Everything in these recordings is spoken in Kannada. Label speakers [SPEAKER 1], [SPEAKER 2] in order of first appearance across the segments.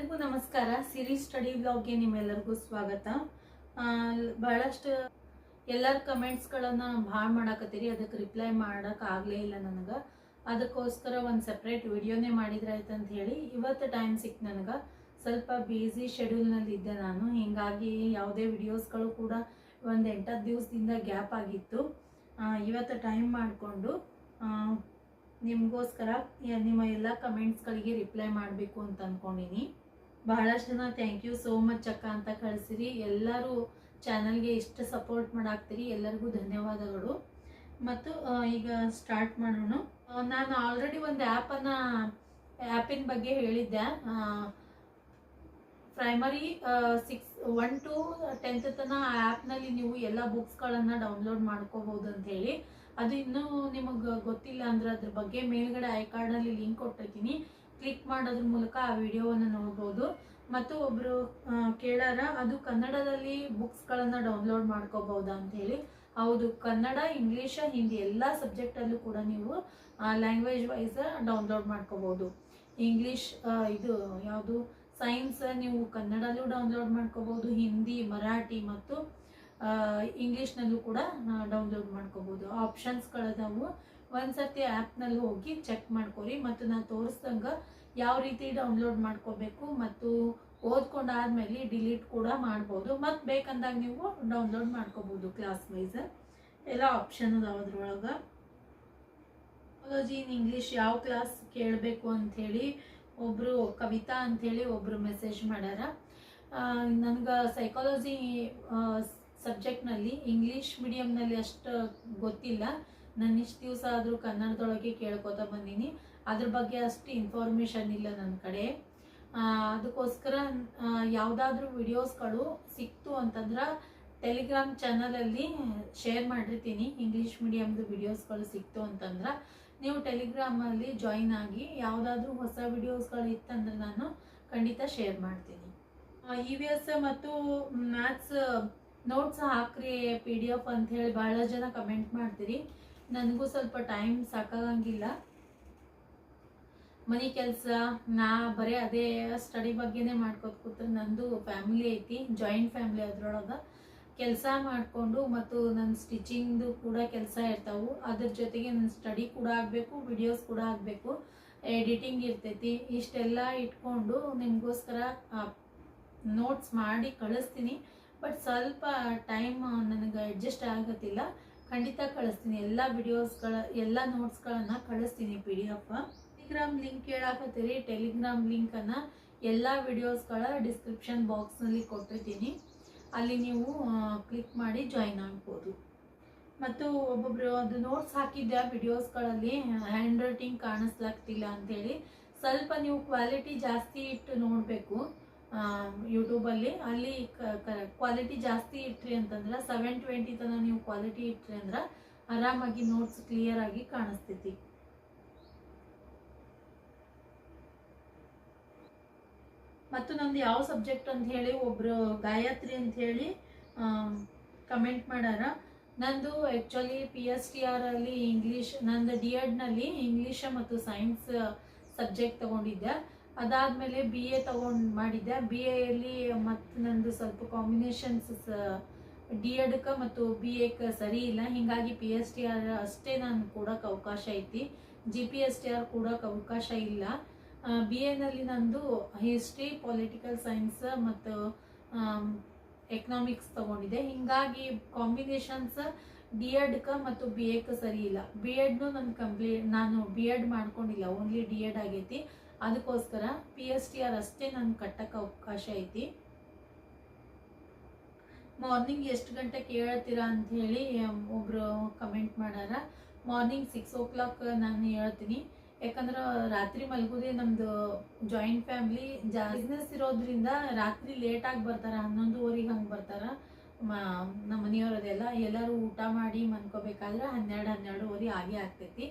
[SPEAKER 1] ಎಲ್ಲರಿಗೂ ನಮಸ್ಕಾರ. ಸಿರಿ ಸ್ಟಡಿ ಬ್ಲಾಗ್ಗೆ ನಿಮ್ಮೆಲ್ಲರಿಗೂ ಸ್ವಾಗತ. ಬಹಳಷ್ಟು ಎಲ್ಲರ ಕಮೆಂಟ್ಸ್ಗಳನ್ನು ಭಾಳ ಮಾಡಾಕತ್ತೀರಿ ಅದಕ್ಕೆ ರಿಪ್ಲೈ ಮಾಡೋಕೆ ಆಗಲೇ ಇಲ್ಲ ನನಗೆ. ಅದಕ್ಕೋಸ್ಕರ ಒಂದು ಸಪ್ರೇಟ್ ವಿಡಿಯೋನೇ ಮಾಡಿದ್ರೆ ಅಂತ ಹೇಳಿ, ಇವತ್ತು ಟೈಮ್ ಸಿಕ್ತು ನನಗೆ. ಸ್ವಲ್ಪ ಬ್ಯುಸಿ ಶೆಡ್ಯೂಲ್ನಲ್ಲಿ ಇದ್ದೆ ನಾನು. ಹೀಗಾಗಿ ಯಾವುದೇ ವಿಡಿಯೋಸ್ಗಳು ಕೂಡ ಒಂದು ಎಂಟತ್ತು ದಿವಸದಿಂದ ಗ್ಯಾಪ್ ಆಗಿತ್ತು. ಇವತ್ತು ಟೈಮ್ ಮಾಡಿಕೊಂಡು ನಿಮಗೋಸ್ಕರ ನಿಮ್ಮ ಎಲ್ಲ ಕಮೆಂಟ್ಸ್ಗಳಿಗೆ ರಿಪ್ಲೈ ಮಾಡಬೇಕು ಅಂತ ಅಂದ್ಕೊಂಡಿನಿ ಬಹಳಷ್ಟು ಜನ ಥ್ಯಾಂಕ್ ಯು ಸೋ ಮಚ್ ಅಕ್ಕ ಅಂತ ಕಳಿಸಿರಿ. ಎಲ್ಲರೂ ಚಾನಲ್ಗೆ ಇಷ್ಟು ಸಪೋರ್ಟ್ ಮಾಡಾಕ್ತೀರಿ. ಎಲ್ಲರಿಗೂ ಧನ್ಯವಾದಗಳು. ಮತ್ತು ಈಗ ಸ್ಟಾರ್ಟ್ ಮಾಡೋಣ. ನಾನು ಆಲ್ರೆಡಿ ಒಂದು ಆ್ಯಪನ್ನು ಆ್ಯಪಿನ ಬಗ್ಗೆ ಹೇಳಿದ್ದೆ. Primary six one to tenth ತನ ಆ ಆ್ಯಪ್ನಲ್ಲಿ ನೀವು ಎಲ್ಲ ಬುಕ್ಸ್ಗಳನ್ನು ಡೌನ್ಲೋಡ್ ಮಾಡ್ಕೋಬೋದು ಅಂತ ಹೇಳಿ. ಅದು ಇನ್ನೂ ನಿಮಗೆ ಗೊತ್ತಿಲ್ಲ ಅಂದ್ರೆ ಅದ್ರ ಬಗ್ಗೆ ಮೇಲ್ಗಡೆ ಐ ಕಾರ್ಡಲ್ಲಿ ಲಿಂಕ್ ಕೊಟ್ಟಿರ್ತೀನಿ. ಕ್ಲಿಕ್ ಮಾಡೋದ್ರ ಮೂಲಕ ಆ ವಿಡಿಯೋವನ್ನು ನೋಡ್ಬೋದು. ಮತ್ತು ಒಬ್ಬರು ಕೇಳಾರ, ಅದು ಕನ್ನಡದಲ್ಲಿ ಬುಕ್ಸ್ಗಳನ್ನು ಡೌನ್ಲೋಡ್ ಮಾಡ್ಕೋಬಹುದಾ ಅಂತ ಹೇಳಿ ಹೌದು, ಕನ್ನಡ, ಇಂಗ್ಲೀಷ, ಹಿಂದಿ ಎಲ್ಲ ಸಬ್ಜೆಕ್ಟಲ್ಲೂ ಕೂಡ ನೀವು ಲ್ಯಾಂಗ್ವೇಜ್ ವೈಸ್ ಡೌನ್ಲೋಡ್ ಮಾಡ್ಕೋಬೋದು. ಇಂಗ್ಲೀಷ್ ಇದು ಯಾವುದು ಸೈನ್ಸ್ ನೀವು ಕನ್ನಡಲ್ಲೂ ಡೌನ್ಲೋಡ್ ಮಾಡ್ಕೋಬೋದು, ಹಿಂದಿ, ಮರಾಠಿ ಮತ್ತು ಇಂಗ್ಲೀಷ್ನಲ್ಲೂ ಕೂಡ ಡೌನ್ಲೋಡ್ ಮಾಡ್ಕೋಬೋದು. ಆಪ್ಷನ್ಸ್ಗಳದಾವು ಒಂದ್ಸರ್ತಿ ಆ್ಯಪ್ನಲ್ಲಿ ಹೋಗಿ ಚೆಕ್ ಮಾಡ್ಕೊರಿ ಮತ್ತು ನಾನು ತೋರಿಸ್ದಂಗೆ ಯಾವ ರೀತಿ ಡೌನ್ಲೋಡ್ ಮಾಡ್ಕೋಬೇಕು ಮತ್ತು ಓದ್ಕೊಂಡಾದ್ಮೇಲೆ ಡಿಲೀಟ್ ಕೂಡ ಮಾಡ್ಬೋದು. ಮತ್ತು ಬೇಕಂದಾಗ ನೀವು ಡೌನ್ಲೋಡ್ ಮಾಡ್ಕೋಬೋದು ಕ್ಲಾಸ್ ವೈಸ್. ಎಲ್ಲ ಆಪ್ಷನ್ ಅದಾವ ಅದ್ರೊಳಗೆ. ಇನ್ ಇಂಗ್ಲೀಷ್ ಯಾವ ಕ್ಲಾಸ್ ಕೇಳಬೇಕು ಅಂಥೇಳಿ ಒಬ್ಬರು ಕವಿತಾ ಅಂಥೇಳಿ ಒಬ್ಬರು ಮೆಸೇಜ್ ಮಾಡ್ಯಾರ. ನನಗೆ ಸೈಕಾಲಜಿ ಸಬ್ಜೆಕ್ಟ್ನಲ್ಲಿ ಇಂಗ್ಲೀಷ್ ಮೀಡಿಯಮ್ನಲ್ಲಿ ಅಷ್ಟು ಗೊತ್ತಿಲ್ಲ. ನಾನು ಇಷ್ಟು ದಿವಸ ಆದರೂ ಕನ್ನಡದೊಳಗೆ ಕೇಳ್ಕೊತಾ ಬಂದೀನಿ. ಅದ್ರ ಬಗ್ಗೆ ಅಷ್ಟು ಇನ್ಫಾರ್ಮೇಷನ್ ಇಲ್ಲ ನನ್ನ ಕಡೆ. ಅದಕ್ಕೋಸ್ಕರ ಯಾವುದಾದ್ರೂ ವಿಡಿಯೋಸ್ಗಳು ಸಿಕ್ತು ಅಂತಂದ್ರೆ ಟೆಲಿಗ್ರಾಮ್ ಚಾನಲಲ್ಲಿ ಶೇರ್ ಮಾಡಿರ್ತೀನಿ. ಇಂಗ್ಲೀಷ್ ಮೀಡಿಯಮ್ದು ವಿಡಿಯೋಸ್ಗಳು ಸಿಕ್ತು ಅಂತಂದ್ರೆ ನೀವು ಟೆಲಿಗ್ರಾಮಲ್ಲಿ ಜಾಯಿನ್ ಆಗಿ ಯಾವುದಾದ್ರೂ ಹೊಸ ವಿಡಿಯೋಸ್ಗಳು ಇತ್ತಂದ್ರೆ ನಾನು ಖಂಡಿತ ಶೇರ್ ಮಾಡ್ತೀನಿ. ಇ ವಿ ಎಸ್ ಮತ್ತು ಮ್ಯಾಥ್ಸ್ ನೋಟ್ಸ್ ಹಾಕ್ರಿ ಪಿ ಡಿ ಎಫ್ ಅಂತ ಹೇಳಿ ಭಾಳ ಜನ ಕಮೆಂಟ್ ಮಾಡ್ತೀರಿ. ನನಗೂ ಸ್ವಲ್ಪ ಟೈಮ್ ಸಾಕಾಗಂಗಿಲ್ಲ. ಮನೆ ಕೆಲಸ, ನಾ ಬರೀ ಅದೇ ಸ್ಟಡಿ ಬಗ್ಗೆನೇ ಮಾಡ್ಕೊತ ಕೂತ್ರೆ ನಂದು ಫ್ಯಾಮಿಲಿ ಐತಿ ಜಾಯಿಂಟ್ ಫ್ಯಾಮಿಲಿ ಅದ್ರೊಳಗೆ. ಕೆಲಸ ಮಾಡಿಕೊಂಡು ಮತ್ತು ನನ್ನ ಸ್ಟಿಚಿಂಗ್ದು ಕೂಡ ಕೆಲಸ ಇರ್ತಾವು. ಅದ್ರ ಜೊತೆಗೆ ನನ್ನ ಸ್ಟಡಿ ಕೂಡ ಆಗಬೇಕು ವಿಡಿಯೋಸ್ ಕೂಡ ಆಗಬೇಕು. ಎಡಿಟಿಂಗ್ ಇರ್ತೈತಿ. ಇಷ್ಟೆಲ್ಲ ಇಟ್ಕೊಂಡು ನಿಮಗೋಸ್ಕರ ನೋಟ್ಸ್ ಮಾಡಿ ಕಳಿಸ್ತೀನಿ. ಬಟ್ ಸ್ವಲ್ಪ ಟೈಮ್ ನನಗೆ ಅಡ್ಜಸ್ಟ್ ಆಗತ್ತಿಲ್ಲ. ಖಂಡಿತ ಕಳಿಸ್ತೀನಿ. ಎಲ್ಲ ವಿಡಿಯೋಸ್ಗಳ ಎಲ್ಲ ನೋಟ್ಸ್ಗಳನ್ನು ಕಳಿಸ್ತೀನಿ P D F Telegram link ಕೇಳಾಕತ್ತೀರಿ Telegram ಲಿಂಕನ್ನು ಎಲ್ಲ ವಿಡಿಯೋಸ್ಗಳ ಡಿಸ್ಕ್ರಿಪ್ಷನ್ ಬಾಕ್ಸ್ನಲ್ಲಿ ಕೊಟ್ಟಿರ್ತೀನಿ ಅಲ್ಲಿ ನೀವು ಕ್ಲಿಕ್ ಮಾಡಿ ಜಾಯಿನ್ ಆಗ್ಬೋದು. ಮತ್ತು ಒಬ್ಬೊಬ್ರು ಅದು ನೋಟ್ಸ್ ಹಾಕಿದ್ದೆ ವಿಡಿಯೋಸ್ಗಳಲ್ಲಿ ಹ್ಯಾಂಡ್ ರೈಟಿಂಗ್ ಕಾಣಿಸ್ಲಾಗ್ತಿಲ್ಲ ಅಂಥೇಳಿ ಸ್ವಲ್ಪ ನೀವು ಕ್ವಾಲಿಟಿ ಜಾಸ್ತಿ ಇಟ್ಟು ನೋಡಬೇಕು. ಯೂಟ್ಯೂಬಲ್ಲಿ ಅಲ್ಲಿ ಕ್ವಾಲಿಟಿ ಜಾಸ್ತಿ ಇಟ್ರಿ ಅಂತಂದ್ರೆ ಸೆವೆನ್ ಟ್ವೆಂಟಿ ತನಕ ನೀವು ಕ್ವಾಲಿಟಿ ಇಟ್ರಿ ಅಂದ್ರೆ ಆರಾಮಾಗಿ ನೋಟ್ಸ್ ಕ್ಲಿಯರ್ ಆಗಿ ಕಾಣಿಸ್ತೈತಿ. ಮತ್ತು ನಂದು ಯಾವ ಸಬ್ಜೆಕ್ಟ್ ಅಂತ ಹೇಳಿ ಒಬ್ರು ಗಾಯತ್ರಿ ಅಂತ ಹೇಳಿ ಕಮೆಂಟ್ ಮಾಡ್ಯಾರ ನಂದು actually P S T R ಅಲ್ಲಿ ಇಂಗ್ಲೀಷ್ ನಂದು ಡಿ ಎಡ್ನಲ್ಲಿ ಇಂಗ್ಲೀಷ ಮತ್ತು ಸೈನ್ಸ್ ಸಬ್ಜೆಕ್ಟ್ ತಗೊಂಡಿದ್ದೆ. ಅದಾದಮೇಲೆ ಬಿ ಎ ತಗೊಂಡು ಮಾಡಿದ್ದೆ. ಬಿ ಎಲ್ಲಿ ಮತ್ತು ನಂದು ಸ್ವಲ್ಪ ಕಾಂಬಿನೇಷನ್ಸ್ ಡಿ ಎಡ್ಕ ಮತ್ತು ಬಿ ಎಕ್ಕೆ ಸರಿ ಇಲ್ಲ. ಹೀಗಾಗಿ ಪಿ ಎಸ್ ಟಿ ಆರ್ ಅಷ್ಟೇ ನಾನು ಕೊಡೋಕೆ ಅವಕಾಶ ಐತಿ. G P S T R ಕೊಡೋಕೆ ಅವಕಾಶ ಇಲ್ಲ. ಬಿ ಎನಲ್ಲಿ ನಂದು ಹಿಸ್ಟ್ರಿ ಪೊಲಿಟಿಕಲ್ ಸೈನ್ಸ್ ಮತ್ತು ಎಕನಾಮಿಕ್ಸ್ ತಗೊಂಡಿದ್ದೆ. ಹಿಂಗಾಗಿ ಕಾಂಬಿನೇಷನ್ಸ್ ಡಿ ಎಡ್ಕ ಮತ್ತು ಬಿ ಎಕ್ ಸರಿ ಇಲ್ಲ. ಬಿ ಎಡ್ನು ನಾನು ಕಂಪ್ಲೀಟ್ ನಾನು ಬಿ ಎಡ್ ಮಾಡ್ಕೊಂಡಿಲ್ಲ. ಓನ್ಲಿ ಡಿ ಎಡ್ ಆಗೈತಿ. ಅದಕ್ಕೋಸ್ಕರ ಪಿ ಎಸ್ ಟಿ ಆರ್ ಅಷ್ಟೇ ನಾನು ಕಟ್ಟಕ್ಕೆ ಅವಕಾಶ ಐತಿ. ಮಾರ್ನಿಂಗ್ ಎಷ್ಟು ಗಂಟೆ ಕೇಳ್ತೀರಾ ಅಂತ ಹೇಳಿ ಒಬ್ಬರು ಕಮೆಂಟ್ ಮಾಡಾರ. ಮಾರ್ನಿಂಗ್ ಸಿಕ್ಸ್ ಓ ಕ್ಲಾಕ್ ನಾನು ಹೇಳ್ತೀನಿ. ಯಾಕಂದ್ರೆ ರಾತ್ರಿ ಮಲ್ಗೋದೇ ನಮ್ಮದು ಜಾಯಿಂಟ್ ಫ್ಯಾಮ್ಲಿ ಜಾ ಬಿಸ್ನೆಸ್ ಇರೋದ್ರಿಂದ ರಾತ್ರಿ ಲೇಟಾಗಿ ಬರ್ತಾರೆ, ಹನ್ನೊಂದುವರೆಗೆ ಹಂಗೆ ಬರ್ತಾರೆ. ಮಾ, ನಮ್ಮ ಮನೆಯವರದೆಲ್ಲ ಎಲ್ಲರೂ ಊಟ ಮಾಡಿ ಮನ್ಕೋಬೇಕಾದ್ರೆ ಹನ್ನೆರಡು ಹನ್ನೆರಡುವರೆ ಆಗೇ ಆಗ್ತೈತಿ.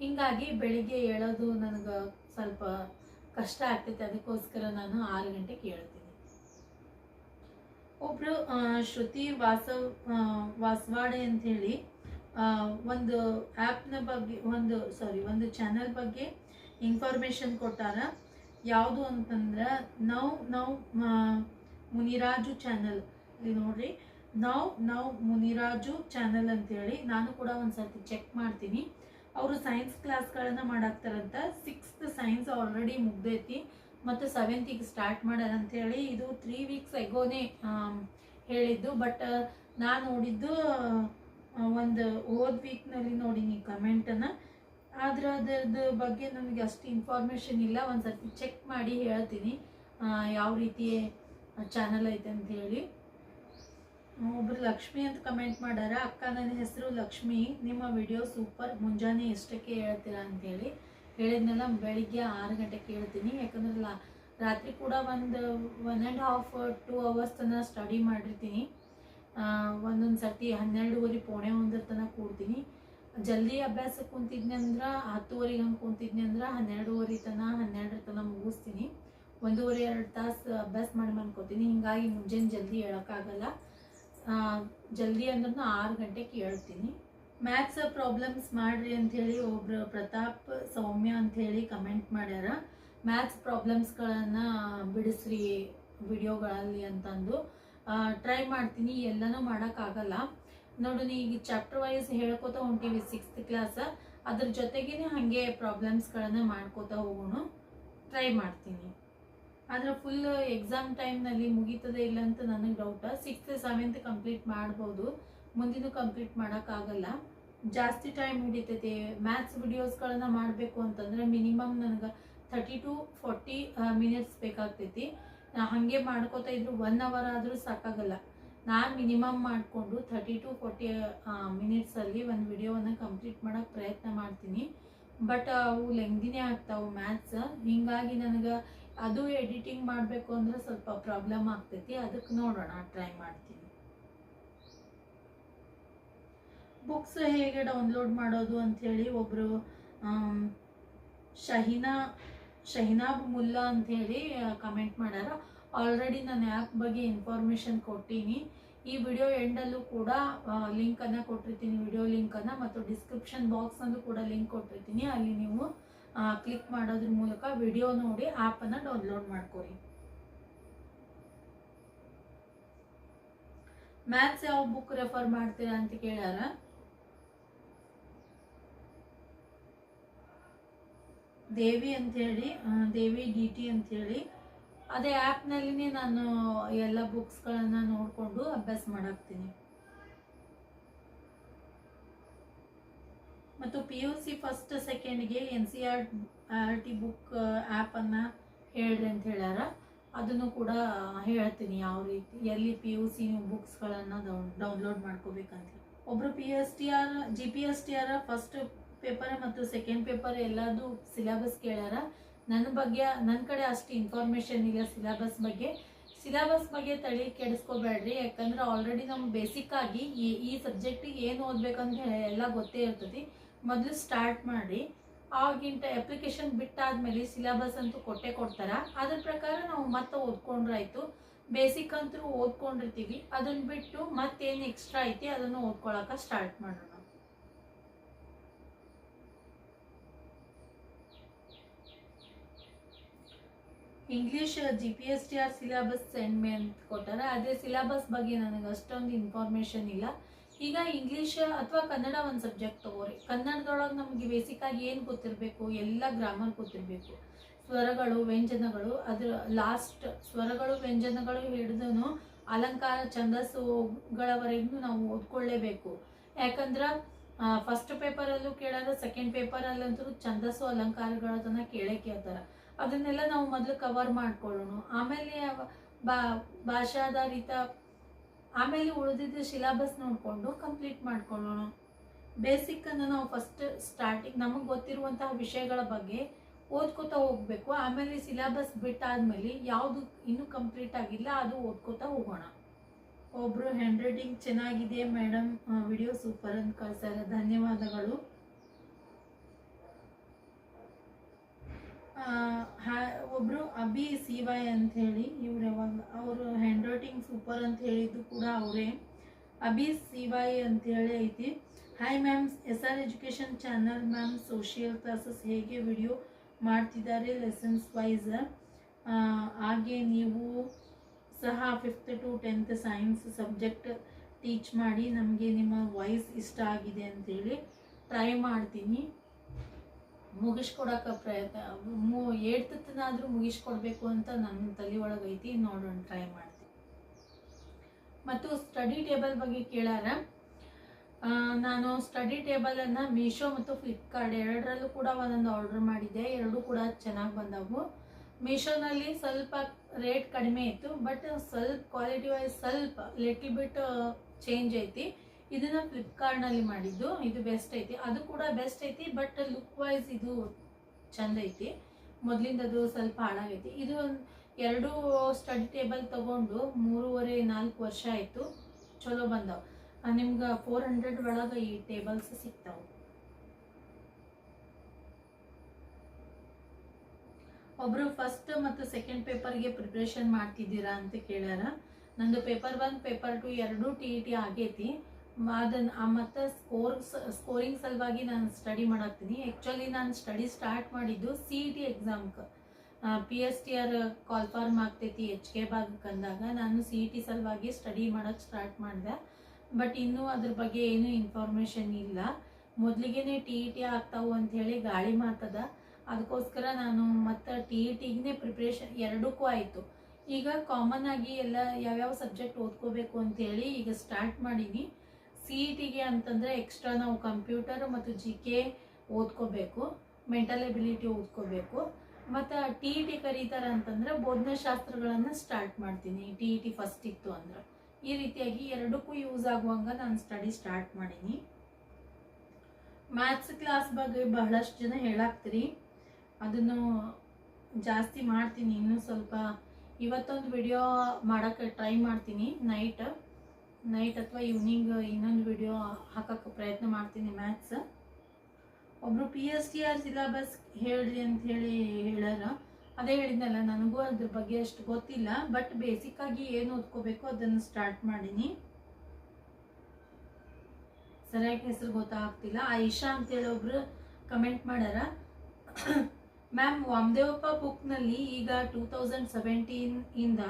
[SPEAKER 1] ಹಿಂಗಾಗಿ ಬೆಳಿಗ್ಗೆ ಹೇಳೋದು ನನಗೆ ಸ್ವಲ್ಪ ಕಷ್ಟ ಆಗ್ತೈತೆ ಅದಕ್ಕೋಸ್ಕರ ನಾನು ಆರು ಗಂಟೆಗೆ ಕೇಳ್ತೀನಿ. ಒಬ್ರು ಶ್ರುತಿ ವಾಸವ್ ವಾಸವಾಡೆ ಅಂತ ಹೇಳಿ ಆ, ಒಂದು ಆ್ಯಪ್ನ ಬಗ್ಗೆ ಒಂದು ಸಾರಿ ಒಂದು ಚಾನಲ್ ಬಗ್ಗೆ ಇನ್ಫಾರ್ಮೇಷನ್ ಕೊಟ್ಟಾರ. ಯಾವುದು ಅಂತಂದ್ರೆ ನೌ ನೌ ಮುನಿರಾಜು ಚಾನಲ್. ಇಲ್ಲಿ ನೋಡ್ರಿ ನೌ ನೌ ಮುನಿರಾಜು ಚಾನಲ್ ಅಂತೇಳಿ ನಾನು ಕೂಡ ಒಂದ್ಸರ್ತಿ ಚೆಕ್ ಮಾಡ್ತೀನಿ. ಅವರು ಸೈನ್ಸ್ ಕ್ಲಾಸ್ಗಳನ್ನು ಮಾಡಾಕ್ತಾರಂತ. ಸಿಕ್ಸ್ತ್ ಸೈನ್ಸ್ ಆಲ್ರೆಡಿ ಮುಗ್ದೈತಿ. ಮತ್ತು ಸೆವೆಂತಿಗೆ ಸ್ಟಾರ್ಟ್ ಮಾಡ್ಯಾರ ಅಂತೇಳಿ ಇದು ತ್ರೀ ವೀಕ್ಸ್ ಎಗೋನೇ ಹೇಳಿದ್ದು. ಬಟ್ ನಾನು ನೋಡಿದ್ದು ಒಂದು ಓದ್ ವೀಕ್ನಲ್ಲಿ ನೋಡೀನಿ ಕಮೆಂಟನ್ನು ಆದ್ರೆ ಅದರದ್ದು ಬಗ್ಗೆ ನನಗೆ ಅಷ್ಟು ಇನ್ಫಾರ್ಮೇಷನ್ ಇಲ್ಲ. ಒಂದ್ಸರ್ತಿ ಚೆಕ್ ಮಾಡಿ ಹೇಳ್ತೀನಿ. ಯಾವ ರೀತಿ ಚಾನಲ್ ಐತೆ ಅಂತ ಹೇಳಿ ಒಬ್ರು ಲಕ್ಷ್ಮಿ ಅಂತ ಕಮೆಂಟ್ ಮಾಡ್ಯಾರ ಅಕ್ಕ ನನ್ನ ಹೆಸರು ಲಕ್ಷ್ಮಿ, ನಿಮ್ಮ ವಿಡಿಯೋ ಸೂಪರ್ ಮುಂಜಾನೆ ಎಷ್ಟಕ್ಕೆ ಹೇಳ್ತೀರಾ ಅಂತೇಳಿ ಹೇಳಿದ್ನೆಲ್ಲ ಬೆಳಿಗ್ಗೆ ಆರು ಗಂಟೆಗೆ ಹೇಳ್ತೀನಿ ಯಾಕಂದ್ರೆ ರಾತ್ರಿ ಕೂಡ ಒಂದು one and half two hours ತನಕ ಸ್ಟಡಿ ಮಾಡಿರ್ತೀನಿ. ಒಂದೊಂದು ಸರ್ತಿ ಹನ್ನೆರಡುವರೆ ಪೋಣೆ ಒಂದರ ತನಕ ಕೂಡ್ತೀನಿ. ಜಲ್ದಿ ಅಭ್ಯಾಸ ಕುಂತಿದ್ನಿ ಅಂದ್ರೆ, ಹತ್ತುವರೆಗೆ ಹಂಗೆ ಕುಂತಿದ್ನಿ ಅಂದ್ರೆ, ಹನ್ನೆರಡುವರೆ ತನಕ, ಹನ್ನೆರಡರ ತನಕ ಮುಗಿಸ್ತೀನಿ. ಒಂದೂವರೆ, ಎರಡು ತಾಸು ಅಭ್ಯಾಸ ಮಾಡಿ ಅನ್ಕೋತೀನಿ ಹೀಗಾಗಿ ಮುಂಜಾನೆ ಜಲ್ದಿ ಹೇಳೋಕ್ಕಾಗಲ್ಲ. ಜಲ್ದಿ ಅಂದ್ರೂ ಆರು ಗಂಟೆಗೆ ಹೇಳ್ತೀನಿ. ಮ್ಯಾಥ್ಸ್ ಪ್ರಾಬ್ಲಮ್ಸ್ ಮಾಡ್ರಿ ಅಂಥೇಳಿ ಒಬ್ಬರು ಪ್ರತಾಪ್ ಸೌಮ್ಯ ಅಂಥೇಳಿ ಕಮೆಂಟ್ ಮಾಡ್ಯಾರ. ಮ್ಯಾಥ್ಸ್ ಪ್ರಾಬ್ಲಮ್ಸ್ಗಳನ್ನು ಬಿಡಿಸ್ರಿ ವಿಡಿಯೋಗಳಲ್ಲಿ ಅಂತಂದು. ಟ್ರೈ ಮಾಡ್ತೀನಿ, ಎಲ್ಲನೂ ಮಾಡೋಕ್ಕಾಗಲ್ಲ. ನೋಡು ಈಗ ಚಾಪ್ಟರ್ ವೈಸ್ ಹೇಳ್ಕೊತ ಹೊಂಟೀವಿ ಸಿಕ್ಸ್ತ್ ಕ್ಲಾಸ್ ಅದ್ರ ಜೊತೆಗೇ ಹಾಗೆ ಪ್ರಾಬ್ಲಮ್ಸ್ಗಳನ್ನು ಮಾಡ್ಕೋತಾ ಹೋಗೋಣ. ಟ್ರೈ ಮಾಡ್ತೀನಿ. ಆದ್ರೆ ಫುಲ್ ಎಕ್ಸಾಮ್ ಟೈಮ್ನಲ್ಲಿ ಮುಗೀತದೆ ಇಲ್ಲ ಅಂತ ನನಗೆ ಡೌಟ್ ಸಿಕ್ಸ್ತ್ ಸೆವೆಂತ್ ಕಂಪ್ಲೀಟ್ ಮಾಡ್ಬೋದು. ಮುಂದಿನ ಕಂಪ್ಲೀಟ್ ಮಾಡೋಕ್ಕಾಗಲ್ಲ ಜಾಸ್ತಿ ಟೈಮ್ ಹಿಡಿತೈತಿ. ಮ್ಯಾಥ್ಸ್ ವಿಡಿಯೋಸ್ಗಳನ್ನ ಮಾಡಬೇಕು ಅಂತಂದ್ರೆ ಮಿನಿಮಮ್ ನನಗೆ ಥರ್ಟಿ ಟು ಫೋರ್ಟಿ ಮಿನಿಟ್ಸ್ ಬೇಕಾಗ್ತೈತಿ. ನಾ ಹಾಗೆ ಮಾಡ್ಕೋತಾ ಇದ್ರು ಒನ್ ಅವರ್ ಆದರೂ ಸಾಕಾಗಲ್ಲ. ನಾನು ಮಿನಿಮಮ್ ಮಾಡಿಕೊಂಡು ಥರ್ಟಿ ಟು ಫೋರ್ಟಿ ಮಿನಿಟ್ಸಲ್ಲಿ ಒಂದು ವಿಡಿಯೋವನ್ನು ಕಂಪ್ಲೀಟ್ ಮಾಡೋಕ್ಕೆ ಪ್ರಯತ್ನ ಮಾಡ್ತೀನಿ. ಬಟ್ ಅವು ಲೆಂಗ್ದಿನೇ ಆಗ್ತಾವೆ ಮ್ಯಾಥ್ಸ್ ಹಿಂಗಾಗಿ ನನಗೆ ಅದು ಎಡಿಟಿಂಗ್ ಮಾಡಬೇಕು ಅಂದ್ರೆ ಸ್ವಲ್ಪ ಪ್ರಾಬ್ಲಮ್ ಆಗ್ತೈತಿ. ಅದಕ್ಕೆ ನೋಡೋಣ ಟ್ರೈ ಮಾಡ್ತೀನಿ. ಬುಕ್ಸ್ ಹೇಗೆ ಡೌನ್ಲೋಡ್ ಮಾಡೋದು ಅಂಥೇಳಿ ಒಬ್ಬರು ಶಹಿನಾ ಶಹಿನಾಬ್ ಮುಲ್ಲಾ ಅಂಥೇಳಿ ಕಮೆಂಟ್ ಮಾಡ್ಯಾರ. ಆಲ್ರೆಡಿ ನಾನು ಆ್ಯಪ್ ಬಗ್ಗೆ ಇನ್ಫಾರ್ಮೇಷನ್ ಕೊಟ್ಟೀನಿ. ಈ ವಿಡಿಯೋ ಎಂಡಲ್ಲೂ ಕೂಡ ಲಿಂಕನ್ನು ಕೊಟ್ಟಿರ್ತೀನಿ ವಿಡಿಯೋ ಲಿಂಕನ್ನು ಮತ್ತು ಡಿಸ್ಕ್ರಿಪ್ಷನ್ ಬಾಕ್ಸಲ್ಲೂ ಕೂಡ ಲಿಂಕ್ ಕೊಟ್ಟಿರ್ತೀನಿ. ಅಲ್ಲಿ ನೀವು ಕ್ಲಿಕ್ ಮಾಡೋದ್ರ ಮೂಲಕ ವಿಡಿಯೋ ನೋಡಿ ಆ್ಯಪನ್ನು ಡೌನ್ಲೋಡ್ ಮಾಡ್ಕೊಳ್ಳಿ ಮ್ಯಾಥ್ಸ್ ಯಾವ ಬುಕ್ ರೆಫರ್ ಮಾಡ್ತೀರಾ ಅಂತ ಕೇಳ್ಯಾರ? ದೇವಿ ಅಂಥೇಳಿ ದೇವಿ ಡಿ ಟಿ ಅಂಥೇಳಿ ಅದೇ ಆ್ಯಪ್ನಲ್ಲಿನೇ ನಾನು ಎಲ್ಲ ಬುಕ್ಸ್ಗಳನ್ನು ನೋಡಿಕೊಂಡು ಅಭ್ಯಾಸ ಮಾಡಾಕ್ತೀನಿ. ಮತ್ತು P U C first ಸೆಕೆಂಡ್ಗೆ N C R R T book ಆ್ಯಪನ್ನು ಹೇಳ್ರಿ ಅಂತ ಹೇಳ್ಯಾರ. ಅದನ್ನು ಕೂಡ ಹೇಳ್ತೀನಿ ಯಾವ ರೀತಿ, ಎಲ್ಲಿ ಪಿ ಯು ಸಿ ಬುಕ್ಸ್ಗಳನ್ನು ಡೌನ್ ಡೌನ್ಲೋಡ್ ಮಾಡ್ಕೋಬೇಕಂತ. ಒಬ್ಬರು P S T R G P S T R first paper ಮತ್ತು ಸೆಕೆಂಡ್ ಪೇಪರ್ ಎಲ್ಲದೂ ಸಿಲೆಬಸ್ ಕೇಳ್ಯಾರ. ನನ್ನ ಬಗ್ಗೆ ನನ್ನ ಕಡೆ ಅಷ್ಟು ಇನ್ಫಾರ್ಮೇಷನ್ ಇಲ್ಲ ಸಿಲೆಬಸ್ ಬಗ್ಗೆ. ಸಿಲೆಬಸ್ ಬಗ್ಗೆ ತಳಿ ಕೆಡಿಸ್ಕೋಬೇಡ್ರಿ, ಯಾಕಂದ್ರೆ ಆಲ್ರೆಡಿ ನಮ್ಗೆ ಬೇಸಿಕ್ ಆಗಿ ಈ ಈ ಸಬ್ಜೆಕ್ಟಿಗೆ ಏನು ಓದ್ಬೇಕಂತ ಎಲ್ಲ ಗೊತ್ತೇ ಇರ್ತೈತಿ ಮೊದಲು ಸ್ಟಾರ್ಟ್ ಮಾಡಿ ಆಗಿಂತ ಅಪ್ಲಿಕೇಶನ್ ಬಿಟ್ಟಾದ್ಮೇಲೆ ಸಿಲೆಬಸ್ ಅಂತೂ ಕೊಟ್ಟೆ ಕೊಡ್ತಾರ. ಅದ್ರ ಪ್ರಕಾರ ನಾವು ಮತ್ತೆ ಓದ್ಕೊಂಡ್ರಾಯ್ತು ಬೇಸಿಕ್ ಅಂತೂ ಓದ್ಕೊಂಡಿರ್ತೀವಿ. ಅದನ್ನ ಬಿಟ್ಟು ಮತ್ತೇನು ಎಕ್ಸ್ಟ್ರಾ ಐತಿ ಅದನ್ನು ಓದ್ಕೊಳಕ ಸ್ಟಾರ್ಟ್ ಮಾಡೋಣ. English G P S T R syllabus send me ಅಂತ ಕೊಟ್ಟಾರ. ಅದೇ ಸಿಲೆಬಸ್ ಬಗ್ಗೆ ನನಗೆ ಅಷ್ಟೊಂದು ಇನ್ಫಾರ್ಮೇಷನ್ ಇಲ್ಲ. ಈಗ ಇಂಗ್ಲೀಷ್ ಅಥವಾ ಕನ್ನಡ ಒಂದು ಸಬ್ಜೆಕ್ಟ್ ತಗೋರಿ. ಕನ್ನಡದೊಳಗೆ ನಮಗೆ ಬೇಸಿಕ್ ಆಗಿ ಏನು ಗೊತ್ತಿರಬೇಕು? ಎಲ್ಲ ಗ್ರಾಮರ್ ಗೊತ್ತಿರಬೇಕು. ಸ್ವರಗಳು, ವ್ಯಂಜನಗಳು, ಅದ್ರ ಲಾಸ್ಟ್ ಸ್ವರಗಳು, ವ್ಯಂಜನಗಳು ಹಿಡಿದು ಅಲಂಕಾರ ಛಂದಸ್ಸುಗಳವರೆಗೂ ನಾವು ಓದ್ಕೊಳ್ಳೇಬೇಕು. ಯಾಕಂದ್ರೆ ಫಸ್ಟ್ ಪೇಪರಲ್ಲೂ ಕೇಳೋದು ಸೆಕೆಂಡ್ ಪೇಪರಲ್ಲಂತೂ ಛಂದಸ್ಸು ಅಲಂಕಾರಗಳದನ್ನು ಕೇಳೇ ಕೇಳ್ತಾರೆ. ಅದನ್ನೆಲ್ಲ ನಾವು ಮೊದಲು ಕವರ್ ಮಾಡ್ಕೊಳ್ಳೋಣ. ಆಮೇಲೆ ಬಾ, ಭಾಷಾಧಾರಿತ ಆಮೇಲೆ ಉಳಿದಿದ್ದ ಸಿಲೆಬಸ್ ನೋಡಿಕೊಂಡು ಕಂಪ್ಲೀಟ್ ಮಾಡ್ಕೊಳ್ಳೋಣ. ಬೇಸಿಕ್ಕನ್ನು ನಾವು ಫಸ್ಟ್ ಸ್ಟಾರ್ಟಿಂಗ್ ನಮಗೆ ಗೊತ್ತಿರುವಂತಹ ವಿಷಯಗಳ ಬಗ್ಗೆ ಓದ್ಕೋತಾ ಹೋಗಬೇಕು. ಆಮೇಲೆ ಸಿಲೆಬಸ್ ಬಿಟ್ಟಾದಮೇಲೆ ಯಾವುದು ಇನ್ನೂ ಕಂಪ್ಲೀಟ್ ಆಗಿಲ್ಲ ಅದು ಓದ್ಕೋತಾ ಹೋಗೋಣ. ಒಬ್ಬರು ಹ್ಯಾಂಡ್ ರೈಟಿಂಗ್ ಚೆನ್ನಾಗಿದೆ ಮೇಡಮ್ ವಿಡಿಯೋ ಸೂಪರ್ ಅಂತ ಕಳ್ಸ್ಯಾರ ಧನ್ಯವಾದಗಳು. ಅಬಿ ಸಿ ವೈ ಅಂತ ಹೇಳಿ ಇವ್ರು ಯಾವಾಗ, ಅವರು ಹ್ಯಾಂಡ್ ರೈಟಿಂಗ್ ಸೂಪರ್ ಅಂತ ಹೇಳಿದ್ದು ಕೂಡ ಅವರೇ. ಅಭಿ ಸಿ ವೈ ಅಂತ ಹೇಳಿ ಐತಿ. Hi ma'am S R education channel ma'am social classes ಹೇಗೆ ವಿಡಿಯೋ ಮಾಡ್ತಿದ್ದಾರೆ ಲೆಸನ್ಸ್ ವೈಸ್ ಹಾಗೆ ನೀವು ಸಹ fifth to tenth science subject teach ಮಾಡಿ ನಮಗೆ ನಿಮ್ಮ ವಾಯ್ಸ್ ಇಷ್ಟ ಆಗಿದೆ ಅಂತೇಳಿ ಟ್ರೈ ಮಾಡ್ತೀನಿ. ಮುಗಿಸ್ಕೊಡಕ್ಕೆ ಪ್ರಯತ್ನ, ಮು ಏಡ್ತನಾದರೂ ಮುಗಿಸ್ಕೊಡ್ಬೇಕು ಅಂತ ನನ್ನ ತಲೆ ಒಳಗೆ ಐತಿ ನೋಡೋಣ ಟ್ರೈ ಮಾಡ್ತೀನಿ. ಮತ್ತು ಸ್ಟಡಿ ಟೇಬಲ್ ಬಗ್ಗೆ ಕೇಳಾರ? ನಾನು ಸ್ಟಡಿ ಟೇಬಲನ್ನು ಮೀಶೋ ಮತ್ತು ಫ್ಲಿಪ್ಕಾರ್ಟ್ ಎರಡರಲ್ಲೂ ಕೂಡ ಒಂದೊಂದು ಆರ್ಡರ್ ಮಾಡಿದ್ದೆ, ಎರಡೂ ಕೂಡ ಚೆನ್ನಾಗಿ ಬಂದವು. ಮೀಶೋನಲ್ಲಿ ಸ್ವಲ್ಪ ರೇಟ್ ಕಡಿಮೆ ಇತ್ತು ಬಟ್ ಸ್ವಲ್ಪ ಕ್ವಾಲಿಟಿ ವೈಸ್ ಸ್ವಲ್ಪ ಲಿಟಲ್ ಬಿಟ್ ಚೇಂಜ್ ಐತಿ. ಇದನ್ನ ಫ್ಲಿಪ್ಕಾರ್ಟ್ನಲ್ಲಿ ಮಾಡಿದ್ದು. ಇದು ಬೆಸ್ಟ್ ಐತಿ. ಅದು ಕೂಡ ಬೆಸ್ಟ್ ಐತಿ ಬಟ್ ಲುಕ್ ವೈಸ್ ಇದು ಚಂದ ಐತಿ. ಮೊದಲಿಂದದು ಸ್ವಲ್ಪ ಹಾಳಾಗೈತಿ. ಇದು ಎರಡು ಸ್ಟಡಿ ಟೇಬಲ್ ತಗೊಂಡು ಮೂರುವರೆ ನಾಲ್ಕು ವರ್ಷ ಆಯಿತು. ಚಲೋ ಬಂದವು. ನಿಮ್ಗೆ ಫೋರ್ ಹಂಡ್ರೆಡ್ ಒಳಗೆ ಈ ಟೇಬಲ್ಸ್ ಸಿಗ್ತಾವೆ. ಒಬ್ರು ಫಸ್ಟ್ ಮತ್ತು ಸೆಕೆಂಡ್ ಪೇಪರ್ಗೆ ಪ್ರಿಪ್ರೇಷನ್ ಮಾಡ್ತಿದ್ದೀರಾ ಅಂತ ಕೇಳ್ಯಾರ. ನಂದು ಪೇಪರ್ ಒನ್ ಪೇಪರ್ ಟು ಎರಡೂ ಟಿ ಇ ಟಿ ಆಗೈತಿ. ಅದನ್ನು ಮತ್ತು ಸ್ಕೋರ್ ಸ್ಕೋರಿಂಗ್ ಸಲುವಾಗಿ ನಾನು ಸ್ಟಡಿ ಮಾಡತ್ತೀನಿ ಆ್ಯಕ್ಚುಲಿ ನಾನು ಸ್ಟಡಿ ಸ್ಟಾರ್ಟ್ ಮಾಡಿದ್ದು ಸಿ ಇ ಟಿ ಎಕ್ಸಾಮ್ಗೆ P S T R call form ಆಗ್ತೈತಿ ಎಚ್ ಕೆ ಭಾಗಕ್ಕೆ ಅಂದಾಗ ನಾನು ಸಿ ಇ ಟಿ ಸಲುವಾಗಿ ಸ್ಟಡಿ ಮಾಡೋಕ್ಕೆ ಸ್ಟಾರ್ಟ್ ಮಾಡಿದೆ. ಬಟ್ ಇನ್ನೂ ಅದ್ರ ಬಗ್ಗೆ ಏನೂ ಇನ್ಫಾರ್ಮೇಷನ್ ಇಲ್ಲ. ಮೊದಲಿಗೆ ಟಿ ಇ ಟಿ ಆಗ್ತಾವು ಅಂಥೇಳಿ ಗಾಳಿ ಮಾತದ. ಅದಕ್ಕೋಸ್ಕರ ನಾನು ಮತ್ತು ಟಿ ಇ ಟಿಗೆ ಪ್ರಿಪ್ರೇಷನ್ ಎರಡಕ್ಕೂ ಆಯಿತು. ಈಗ ಕಾಮನ್ ಆಗಿ ಎಲ್ಲ ಯಾವ್ಯಾವ ಸಬ್ಜೆಕ್ಟ್ ಓದ್ಕೋಬೇಕು ಅಂತೇಳಿ ಈಗ ಸ್ಟಾರ್ಟ್ ಮಾಡೀನಿ. ಸಿ ಇ ಟಿಗೆ ಅಂತಂದರೆ ಎಕ್ಸ್ಟ್ರಾ ನಾವು ಕಂಪ್ಯೂಟರ್ ಮತ್ತು ಜಿ ಕೆ ಓದ್ಕೋಬೇಕು ಮೆಂಟಲ್ ಎಬಿಲಿಟಿ ಓದ್ಕೋಬೇಕು. ಮತ್ತು ಟಿ ಇ ಟಿ ಕರೀತಾರೆ ಅಂತಂದ್ರೆ ಬೋಧನಾ ಶಾಸ್ತ್ರಗಳನ್ನು ಸ್ಟಾರ್ಟ್ ಮಾಡ್ತೀನಿ ಟಿ ಇ ಟಿ ಫಸ್ಟ್ ಇತ್ತು ಅಂದ್ರೆ. ಈ ರೀತಿಯಾಗಿ ಎರಡಕ್ಕೂ ಯೂಸ್ ಆಗುವಂಗ ನಾನು ಸ್ಟಡಿ ಸ್ಟಾರ್ಟ್ ಮಾಡೀನಿ. ಮ್ಯಾಥ್ಸ್ ಕ್ಲಾಸ್ ಬಗ್ಗೆ ಬಹಳಷ್ಟು ಜನ ಹೇಳಾಕ್ತೀರಿ. ಅದನ್ನು ಜಾಸ್ತಿ ಮಾಡ್ತೀನಿ. ಇನ್ನೂ ಸ್ವಲ್ಪ ಇವತ್ತೊಂದು ವಿಡಿಯೋ ಮಾಡೋಕ್ಕೆ ಟ್ರೈ ಮಾಡ್ತೀನಿ. ನೈಟ್ ನೈಟ್ ಅಥವಾ ಈವ್ನಿಂಗ್ ಇನ್ನೊಂದು ವಿಡಿಯೋ ಹಾಕೋಕ್ಕೆ ಪ್ರಯತ್ನ ಮಾಡ್ತೀನಿ ಮ್ಯಾಥ್ಸ್ ಒಬ್ಬರು P S T R syllabus ಹೇಳ್ರಿ ಅಂತ ಹೇಳಿ ಹೇಳ್ಯಾರ ಅದೇ ಹೇಳಿದ್ನಲ್ಲ, ನನಗೂ ಅದ್ರ ಬಗ್ಗೆ ಅಷ್ಟು ಗೊತ್ತಿಲ್ಲ ಬಟ್ ಬೇಸಿಕ್ ಆಗಿ ಏನು ಓದ್ಕೋಬೇಕು ಅದನ್ನು ಸ್ಟಾರ್ಟ್ ಮಾಡೀನಿ. ಸರಿಯಾಗಿ ಹೆಸರು ಗೊತ್ತಾಗ್ತಿಲ್ಲ. ಆಯಿಷಾ ಅಂತೇಳಿ ಒಬ್ರು ಕಮೆಂಟ್ ಮಾಡ್ಯಾರ ಮ್ಯಾಮ್ ವಾಮದೇವಪ್ಪ ಬುಕ್ನಲ್ಲಿ ಈಗ ಟೂ ತೌಸಂಡ್ ಸೆವೆಂಟೀನ್ ಇಂದ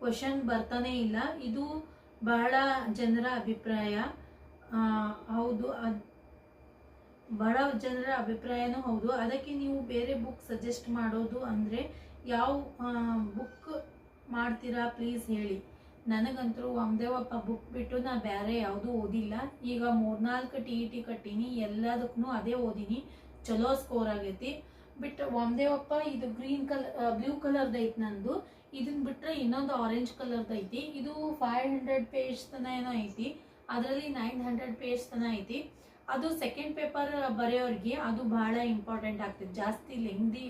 [SPEAKER 1] ಕ್ವಶನ್ ಬರ್ತಾನೆ ಇಲ್ಲ. ಇದು ಬಹಳ ಜನರ ಅಭಿಪ್ರಾಯ. ಹೌದು, ಅದು ಬಹಳ ಜನರ ಅಭಿಪ್ರಾಯನೂ ಹೌದು. ಅದಕ್ಕೆ ನೀವು ಬೇರೆ ಬುಕ್ ಸಜೆಸ್ಟ್ ಮಾಡೋದು ಅಂದರೆ ಯಾವ ಬುಕ್ ಮಾಡ್ತೀರಾ ಪ್ಲೀಸ್ ಹೇಳಿ. ನನಗಂತೂ ವಾಮದೇವಪ್ಪ ಬುಕ್ ಬಿಟ್ಟು ನಾ ಬೇರೆ ಯಾವುದೂ ಓದಿಲ್ಲ. ಈಗ ಮೂರ್ನಾಲ್ಕು ಟಿ ಇ ಟಿ ಕಟ್ಟೀನಿ, ಎಲ್ಲದಕ್ಕೂ ಅದೇ ಓದಿನಿ. ಚಲೋ ಸ್ಕೋರ್ ಆಗೈತಿ. ಬಿಟ್ಟು ವಾಮದೇವಪ್ಪ ಇದು ಗ್ರೀನ್ ಕಲರ್ ಬ್ಲೂ ಕಲರ್ದು ಐತೆ ನಂದು. ಇದನ್ನ ಬಿಟ್ರೆ ಇನ್ನೊಂದು ಆರೆಂಜ್ ಕಲರ್ದು ಐತಿ. ಇದು ಫೈವ್ ಹಂಡ್ರೆಡ್ ಪೇಜ್ ತನ ಏನೋ ಐತಿ. ಅದರಲ್ಲಿ ನೈನ್ ಹಂಡ್ರೆಡ್ ಪೇಜ್ ತನ ಐತಿ. ಅದು ಸೆಕೆಂಡ್ ಪೇಪರ್ ಬರೆಯೋರಿಗೆ ಅದು ಬಹಳ ಇಂಪಾರ್ಟೆಂಟ್ ಆಗ್ತದೆ ಜಾಸ್ತಿ ಲೆಂಗ್ದಿ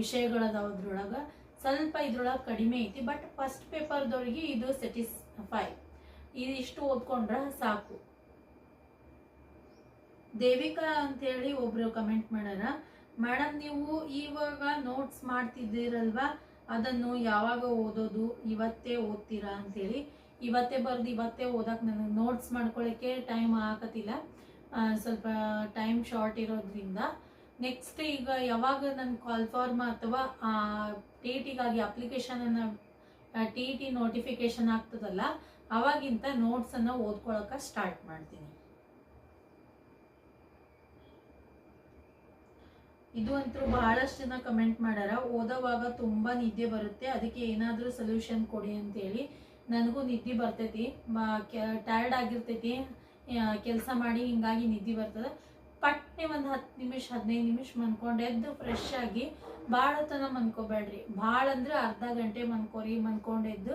[SPEAKER 1] ವಿಷಯಗಳದಾವ ಅದ್ರೊಳಗೆ. ಸ್ವಲ್ಪ ಇದ್ರೊಳಗೆ ಕಡಿಮೆ ಐತಿ. ಬಟ್ ಫಸ್ಟ್ ಪೇಪರ್ದವ್ರಿಗೆ ಇದು ಸ್ಯಾಟಿಸ್ಫೈ ಇದಿಷ್ಟು ಓದ್ಕೊಂಡ್ರೆ ಸಾಕು. ದೇವಿಕಾ ಅಂತೇಳಿ ಒಬ್ರು ಕಮೆಂಟ್ ಮಾಡ್ಯಾರ. ಮೇಡಮ್ ನೀವು ಇವಾಗ ನೋಟ್ಸ್ ಮಾಡ್ತಿದ್ದೀರಲ್ವಾ? ಅದನ್ನು ಯಾವಾಗ ಓದೋದು, ಇವತ್ತೇ ಓದ್ತೀರಾ ಅಂತೇಳಿ, ಇವತ್ತೇ ಬರ್ದು ಇವತ್ತೇ ಓದಕ್ಕೆ ನನಗೆ ನೋಟ್ಸ್ ಮಾಡ್ಕೊಳ್ಳೋಕ್ಕೆ ಟೈಮ್ ಆಗತ್ತಿಲ್ಲ ಸ್ವಲ್ಪ ಟೈಮ್ ಶಾರ್ಟ್ ಇರೋದ್ರಿಂದ. ನೆಕ್ಸ್ಟ್ ಈಗ ಯಾವಾಗ ನನ್ನ ಕಾಲ್ ಫಾರ್ಮ್ ಅಥವಾ ಟಿ ಟಿಗಾಗಿ ಅಪ್ಲಿಕೇಶನನ್ನು ಟಿ ಟಿ ನೋಟಿಫಿಕೇಶನ್ ಆಗ್ತದಲ್ಲ ಅವಾಗಿಂತ ನೋಟ್ಸನ್ನು ಓದ್ಕೊಳಕ್ಕೆ ಸ್ಟಾರ್ಟ್ ಮಾಡ್ತೀನಿ. ಇದು ಅಂತೂ ಬಹಳಷ್ಟು ಜನ ಕಮೆಂಟ್ ಮಾಡ್ಯಾರ ಓದೋವಾಗ ತುಂಬ ನಿದ್ದೆ ಬರುತ್ತೆ. ಅದಕ್ಕೆ ಏನಾದರೂ ಸೊಲ್ಯೂಷನ್ ಕೊಡಿ ಅಂತೇಳಿ ನನಗೂ ನಿದ್ದೆ ಬರ್ತೈತಿ. ಟಯರ್ಡ್ ಆಗಿರ್ತೈತಿ. ಕೆಲಸ ಮಾಡಿ ಹಿಂಗಾಗಿ ನಿದ್ದೆ ಬರ್ತದೆ. ಪಟ್ನೆ ಒಂದು ಹತ್ತು ನಿಮಿಷ, ಹದಿನೈದು ನಿಮಿಷ ಮನ್ಕೊಂಡು ಎದ್ದು ಫ್ರೆಶ್ ಆಗಿ ಭಾಳ ತನ ಮನ್ಕೋಬೇಡ್ರಿ ಭಾಳ ಅಂದ್ರೆ ಅರ್ಧ ಗಂಟೆ ಮನ್ಕೋರಿ, ಮನ್ಕೊಂಡು ಎದ್ದು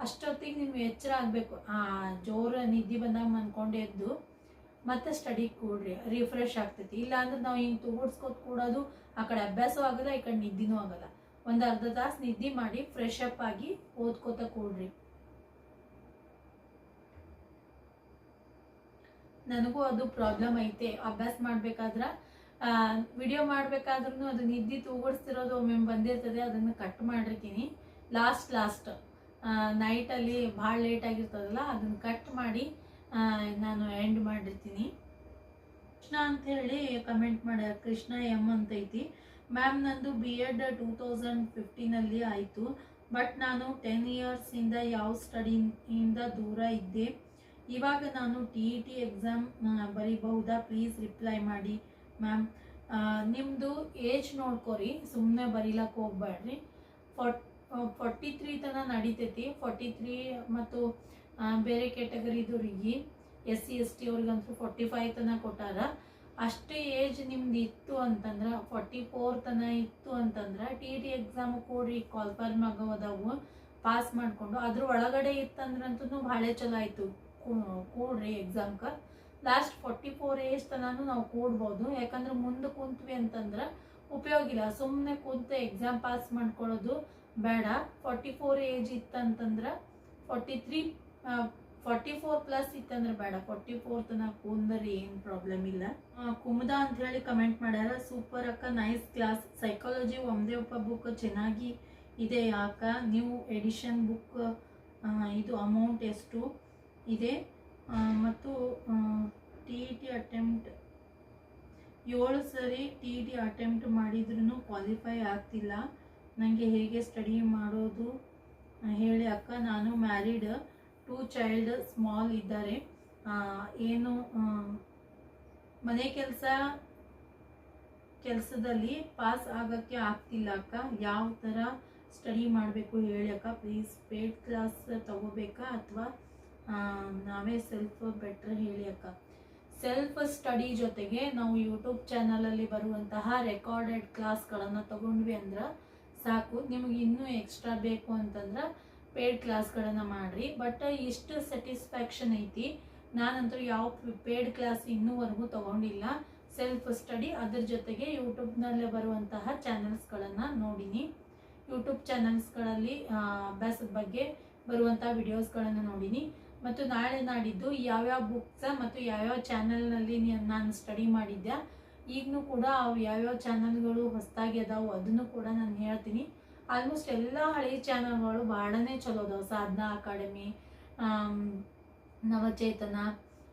[SPEAKER 1] ಅಷ್ಟೊತ್ತಿಗೆ ನಿಮ್ಗೆ ಎಚ್ಚರ ಆಗಬೇಕು. ಆ, ಜೋರ ನಿದ್ದೆ ಬಂದಾಗ ಮನ್ಕೊಂಡು ಎದ್ದು ಮತ್ತೆ ಸ್ಟಡಿ ಕೂಡ್ರಿ ರಿಫ್ರೆಶ್ ಆಗ್ತೈತಿ. ಇಲ್ಲ ಅಂದ್ರೆ ನಾವು ಹಿಂಗೆ ತುಗುಡ್ಸ್ಕೊತ್ ಕೂಡೋದು ಆ ಕಡೆ ಅಭ್ಯಾಸವೂ ಆಗಲ್ಲ, ಈ ಕಡೆ ನಿದ್ದಿನೂ ಆಗಲ್ಲ. ಒಂದು ಅರ್ಧ ತಾಸು ನಿದ್ದೆ ಮಾಡಿ ಫ್ರೆಶ್ ಅಪ್ ಆಗಿ ಓದ್ಕೋತ ಕೂಡ್ರಿ. ನನಗೂ ಅದು ಪ್ರಾಬ್ಲಮ್ ಐತೆ. ಅಭ್ಯಾಸ ಮಾಡ್ಬೇಕಾದ್ರ ವಿಡಿಯೋ ಮಾಡ್ಬೇಕಾದ್ರೂ ಅದು ನಿದ್ದೆ ತೂಗಡಿಸ್ತಿರೋದು ಒಮ್ಮೆ ಬಂದಿರ್ತದೆ, ಅದನ್ನು ಕಟ್ ಮಾಡಿರ್ತೀನಿ. ಲಾಸ್ಟ್ ಲಾಸ್ಟ್ ನೈಟಲ್ಲಿ ಭಾಳ ಲೇಟ್ ಆಗಿರ್ತದಲ್ಲ, ಅದನ್ನ ಕಟ್ ಮಾಡಿ ನಾನು ಎಂಡ್ ಮಾಡಿರ್ತೀನಿ. ಕೃಷ್ಣ ಅಂತ ಹೇಳಿ ಕಮೆಂಟ್ ಮಾಡ, ಕೃಷ್ಣ ಎಂ ಅಂತ ಐತಿ ಮ್ಯಾಮ್ ನಂದು ಬಿ ಎಡ್ ಟೂ ತೌಸಂಡ್ ಫಿಫ್ಟೀನಲ್ಲಿ ಆಯಿತು. ಬಟ್ ನಾನು ಟೆನ್ ಇಯರ್ಸಿಂದ ಯಾವ ಸ್ಟಡಿಯಿಂದ ದೂರ ಇದ್ದೆ. ಇವಾಗ ನಾನು ಟಿ ಇ ಟಿ ಎಕ್ಸಾಮ್ ಬರಿಬಹುದಾ? ಪ್ಲೀಸ್ ರಿಪ್ಲೈ ಮಾಡಿ ಮ್ಯಾಮ್ ನಿಮ್ಮದು ಏಜ್ ನೋಡ್ಕೊರಿ ಸುಮ್ಮನೆ ಬರೀಲಕ್ಕೆ ಹೋಗ್ಬೇಡ್ರಿ ಫಾರ್ಟ್ ಫಾರ್ಟಿ ತ್ರೀ ತನಕ ನಡಿತೈತಿ. ಫಾರ್ಟಿ ತ್ರೀ ಮತ್ತು ಬೇರೆ ಕ್ಯಾಟಗರಿದವ್ರಿಗೆ ಎಸ್ ಸಿ ಎಸ್ ಟಿ ಅವ್ರಿಗಂತೂ ಫೋರ್ಟಿ ಫೈವ್ ತನಕ ಕೊಟ್ಟಾರ. ಅಷ್ಟೇ ಏಜ್ ನಿಮ್ದು ಇತ್ತು ಅಂತಂದ್ರೆ ಫೋರ್ಟಿ ಫೋರ್ ತನ ಇತ್ತು ಅಂತಂದ್ರೆ ಟಿ ಟಿ ಎಕ್ಸಾಮ್ ಕೊಡ್ರಿ ಕಾಲ್ಫರ್ಮ್ ಆಗೋ ಅದಾವು ಪಾಸ್ ಮಾಡಿಕೊಂಡು, ಅದ್ರ ಒಳಗಡೆ ಇತ್ತಂದ್ರಂತೂ ಭಾಳ ಚಲೋ ಆಯಿತು. ಕೂಡ್ರಿ ಎಕ್ಸಾಮ್ಗೆ ಲಾಸ್ಟ್ ಫೋರ್ಟಿ ಫೋರ್ ಏಜ್ ತನೂ ನಾವು ಕೂಡ್ಬೋದು. ಯಾಕಂದ್ರೆ ಮುಂದೆ ಕುಂತ್ವಿ ಅಂತಂದ್ರೆ ಉಪಯೋಗ ಇಲ್ಲ. ಸುಮ್ಮನೆ ಕೂತು ಎಕ್ಸಾಮ್ ಪಾಸ್ ಮಾಡ್ಕೊಳ್ಳೋದು ಬೇಡ. Forty four age ಇತ್ತಂತಂದ್ರೆ forty three forty four plus ಇತ್ತಂದ್ರೆ ಬೇಡ. ಫಾರ್ಟಿ ಫೋರ್ ತನಕ ಕೂಂದರೆ ಏನು ಪ್ರಾಬ್ಲಮ್ ಇಲ್ಲ. ಕುಮದ ಅಂತ ಹೇಳಿ ಕಮೆಂಟ್ ಮಾಡ್ಯಾರ ಸೂಪರ್ ಅಕ್ಕ ನೈಸ್ ಕ್ಲಾಸ್ ಸೈಕಾಲಜಿ ಒಂದೇ ಒಬ್ಬ ಬುಕ್ ಚೆನ್ನಾಗಿ ಇದೆ ಅಕ್ಕ. ನೀವು ಎಡಿಷನ್ ಬುಕ್ ಇದು ಅಮೌಂಟ್ ಎಷ್ಟು ಇದೆ? ಮತ್ತು ಟಿ ಇ ಟಿ ಅಟೆಂಪ್ಟ್ ಏಳು ಸರಿ ಟಿ ಇ ಟಿ ಅಟೆಂಪ್ಟ್ ಮಾಡಿದ್ರೂ ಕ್ವಾಲಿಫೈ ಆಗ್ತಿಲ್ಲ. ನನಗೆ ಹೇಗೆ ಸ್ಟಡಿ ಮಾಡೋದು ಹೇಳಿ ಅಕ್ಕ. ನಾನು ಮ್ಯಾರಿಡ್ ಟೂ ಚೈಲ್ಡ್ ಸ್ಮಾಲ್ ಇದ್ದಾರೆ. ಏನು ಮನೆ ಕೆಲಸ, ಕೆಲಸದಲ್ಲಿ ಪಾಸ್ ಆಗೋಕ್ಕೆ ಆಗ್ತಿಲ್ಲ ಅಕ್ಕ. ಯಾವ ಥರ ಸ್ಟಡಿ ಮಾಡಬೇಕು ಹೇಳಕ್ಕ ಪ್ಲೀಸ್ ಪೇಡ್ ಕ್ಲಾಸ್ ತಗೋಬೇಕಾ ಅಥವಾ ನಾವೇ ಸೆಲ್ಫ್ ಬೆಟ್ರ್ ಹೇಳಿ ಅಕ್ಕ. ಸೆಲ್ಫ್ ಸ್ಟಡಿ ಜೊತೆಗೆ ನಾವು ಯೂಟ್ಯೂಬ್ ಚಾನಲಲ್ಲಿ ಬರುವಂತಹ ರೆಕಾರ್ಡೆಡ್ ಕ್ಲಾಸ್ಗಳನ್ನು ತಗೊಂಡ್ವಿ ಅಂದ್ರೆ ಸಾಕು. ನಿಮಗೆ ಇನ್ನೂ ಎಕ್ಸ್ಟ್ರಾ ಬೇಕು ಅಂತಂದ್ರೆ ಪೇಡ್ ಕ್ಲಾಸ್ಗಳನ್ನು ಮಾಡಿರಿ ಬಟ್ ಇಷ್ಟು ಸ್ಯಾಟಿಸ್ಫ್ಯಾಕ್ಷನ್ ಐತಿ. ನಾನಂತೂ ಯಾವ ಪೇಡ್ ಕ್ಲಾಸ್ ಇನ್ನೂವರೆಗೂ ತಗೊಂಡಿಲ್ಲ. ಸೆಲ್ಫ್ ಸ್ಟಡಿ ಅದ್ರ ಜೊತೆಗೆ ಯೂಟ್ಯೂಬ್ನಲ್ಲೇ ಬರುವಂತಹ ಚಾನಲ್ಸ್ಗಳನ್ನು ನೋಡಿನಿ. ಯೂಟ್ಯೂಬ್ ಚಾನಲ್ಸ್ಗಳಲ್ಲಿ ಅಭ್ಯಾಸದ ಬಗ್ಗೆ ಬರುವಂತಹ ವಿಡಿಯೋಸ್ಗಳನ್ನು ನೋಡಿನಿ. ಮತ್ತು ನಾಳೆ ನಾಡಿದ್ದು ಯಾವ್ಯಾವ ಬುಕ್ಸ ಮತ್ತು ಯಾವ್ಯಾವ ಚಾನಲ್ನಲ್ಲಿ ನಾನು ಸ್ಟಡಿ ಮಾಡಿದ್ದೆ ಈಗಲೂ ಕೂಡ ಅವು ಯಾವ್ಯಾವ ಚಾನಲ್ಗಳು ಹೊಸದಾಗಿ ಅದಾವು, ಅದನ್ನು ಕೂಡ ನಾನು ಹೇಳ್ತೀನಿ. ಆಲ್ಮೋಸ್ಟ್ ಎಲ್ಲ ಹಳೆಯ ಚಾನಲ್ಗಳು ಭಾಳನೇ ಚಲೋ ಅದಾವೆ. ಸಾಧನಾ ಅಕಾಡೆಮಿ ನವಚೇತನ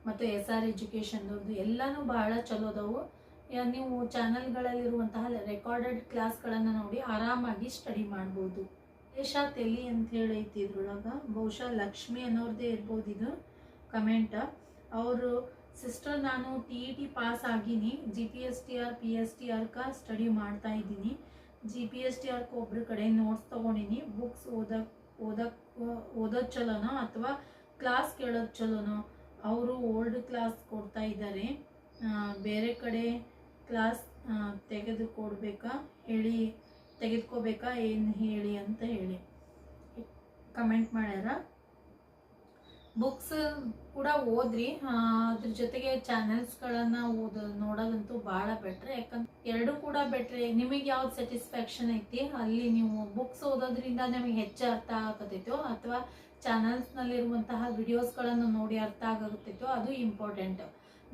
[SPEAKER 1] ಮತ್ತು ಎಸ್ ಆರ್ ಎಜುಕೇಷನ್ದವ್ರದ್ದು ಎಲ್ಲನೂ ಭಾಳ ಚಲೋ ಅದಾವು. ನೀವು ಚಾನಲ್ಗಳಲ್ಲಿರುವಂತಹ ರೆಕಾರ್ಡೆಡ್ ಕ್ಲಾಸ್ಗಳನ್ನು ನೋಡಿ ಆರಾಮಾಗಿ ಸ್ಟಡಿ ಮಾಡ್ಬೋದು. ದೇಶ, ತೆಲಿ ಅಂತ ಹೇಳೈತಿ ಇದ್ರೊಳಗೆ. ಬಹುಶಃ ಲಕ್ಷ್ಮಿ ಅನ್ನೋರ್ದೇ ಇರ್ಬೋದು ಇದು. ಕಮೆಂಟ್ ಅವರು ಸಿಸ್ಟರ್ ನಾನು T E T pass ಆಗಿನಿ. G P S T R P S T ಆರ್ಕ study ಮಾಡ್ತಾ ಇದ್ದೀನಿ. ಜಿ ಪಿ ಎಸ್ ಟಿ ಆರ್ಕ್ ಒಬ್ರ ಕಡೆ ನೋಟ್ಸ್ ತೊಗೊಂಡಿನಿ ಬುಕ್ಸ್ ಓದಕ್ಕೆ ಓದಕ್ಕೆ ಓದೋದು ಚಲೋನೋ ಅಥವಾ ಕ್ಲಾಸ್ ಕೇಳೋದು ಚಲೋನೋ, ಅವರು ಓಲ್ಡ್ ಕ್ಲಾಸ್ ಕೊಡ್ತಾ ಇದ್ದಾರೆ ಬೇರೆ ಕಡೆ ಕ್ಲಾಸ್ ತೆಗೆದುಕೊಡ್ಬೇಕಾ ಹೇಳಿ, ತೆಗೆದುಕೋಬೇಕಾ? ಏನು ಹೇಳಿ ಅಂತ ಹೇಳಿ. ಕಮೆಂಟ್ ಮಾಡ್ಯಾರ? ಬುಕ್ಸ್ ಕೂಡ ಓದ್ರಿ. ಅದ್ರ ಜೊತೆಗೆ ಚಾನೆಲ್ಸ್ಗಳನ್ನ ಓದ, ನೋಡೋದಂತೂ ಭಾಳ ಬೆಟ್ರೆ ಯಾಕಂದ್ರೆ ಎರಡು ಕೂಡ ಬೆಟ್ರೆ ನಿಮಗೆ ಯಾವ್ದು ಸ್ಯಾಟಿಸ್ಫ್ಯಾಕ್ಷನ್ ಐತಿ? ಅಲ್ಲಿ ನೀವು ಬುಕ್ಸ್ ಓದೋದ್ರಿಂದ ನಿಮಗೆ ಹೆಚ್ಚು ಅರ್ಥ ಆಗತೈತೋ ಅಥವಾ ಚಾನಲ್ಸ್ನಲ್ಲಿರುವಂತಹ ವಿಡಿಯೋಸ್ಗಳನ್ನು ನೋಡಿ ಅರ್ಥ ಆಗುತ್ತೈತೋ, ಅದು ಇಂಪಾರ್ಟೆಂಟ್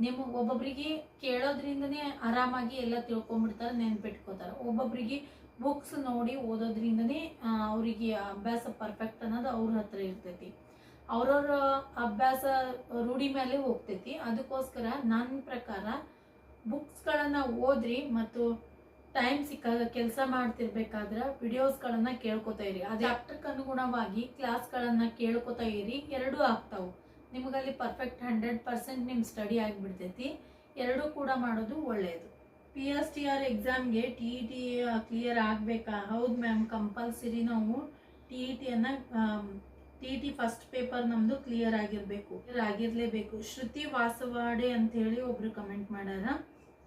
[SPEAKER 1] ನಿಮ್ಮ ಒಬ್ಬೊಬ್ರಿಗೆ ಕೇಳೋದ್ರಿಂದನೇ ಆರಾಮಾಗಿ ಎಲ್ಲ ತಿಳ್ಕೊಂಬಿಡ್ತಾರೆ, ನೆನ್ಪಿಟ್ಕೋತಾರೆ. ಒಬ್ಬೊಬ್ರಿಗೆ ಬುಕ್ಸ್ ನೋಡಿ ಓದೋದ್ರಿಂದನೇ ಅವರಿಗೆ ಅಭ್ಯಾಸ ಪರ್ಫೆಕ್ಟ್ ಅನ್ನೋದು ಅವ್ರ ಹತ್ರ ಇರ್ತೈತಿ. ಅವ್ರವ್ರ ಅಭ್ಯಾಸ ರೂಢಿ ಮೇಲೆ ಹೋಗ್ತೈತಿ. ಅದಕ್ಕೋಸ್ಕರ ನನ್ನ ಪ್ರಕಾರ ಬುಕ್ಸ್ಗಳನ್ನು ಓದ್ರಿ ಮತ್ತು ಟೈಮ್ ಸಿಕ್ಕಾಗ ಕೆಲಸ ಮಾಡ್ತಿರ್ಬೇಕಾದ್ರೆ ವಿಡಿಯೋಸ್ಗಳನ್ನು ಕೇಳ್ಕೊತಾ ಇರಿ. ಅದು ಚಾಪ್ಟರ್ಗೆ ಅನುಗುಣವಾಗಿ ಕ್ಲಾಸ್ಗಳನ್ನು ಕೇಳ್ಕೊತಾ ಇರಿ. ಎರಡೂ ಆಗ್ತಾವೆ. ನಿಮಗಲ್ಲಿ ಪರ್ಫೆಕ್ಟ್ ಹಂಡ್ರೆಡ್ ಪರ್ಸೆಂಟ್ ನಿಮ್ಮ ಸ್ಟಡಿ ಆಗಿಬಿಡ್ತೈತಿ. ಎರಡೂ ಕೂಡ ಮಾಡೋದು ಒಳ್ಳೆಯದು ಪಿ ಎಸ್ ಟಿ ಆರ್ ಎಕ್ಸಾಮ್ಗೆ ಟಿ ಇ ಟಿ ಕ್ಲಿಯರ್ ಆಗಬೇಕಾ? ಹೌದು ಮ್ಯಾಮ್ ಕಂಪಲ್ಸರಿ ನಾವು ಟಿ ಇ ಟಿಯನ್ನು ಟಿ ಟಿ ಫಸ್ಟ್ ಪೇಪರ್ ನಮ್ದು ಕ್ಲಿಯರ್ ಆಗಿರಬೇಕು. ಆಗಿರ್ಲೇಬೇಕು. ಶ್ರುತಿ ವಾಸವಾಡೆ ಅಂತ ಹೇಳಿ ಒಬ್ರು ಕಮೆಂಟ್ ಮಾಡ್ಯಾರ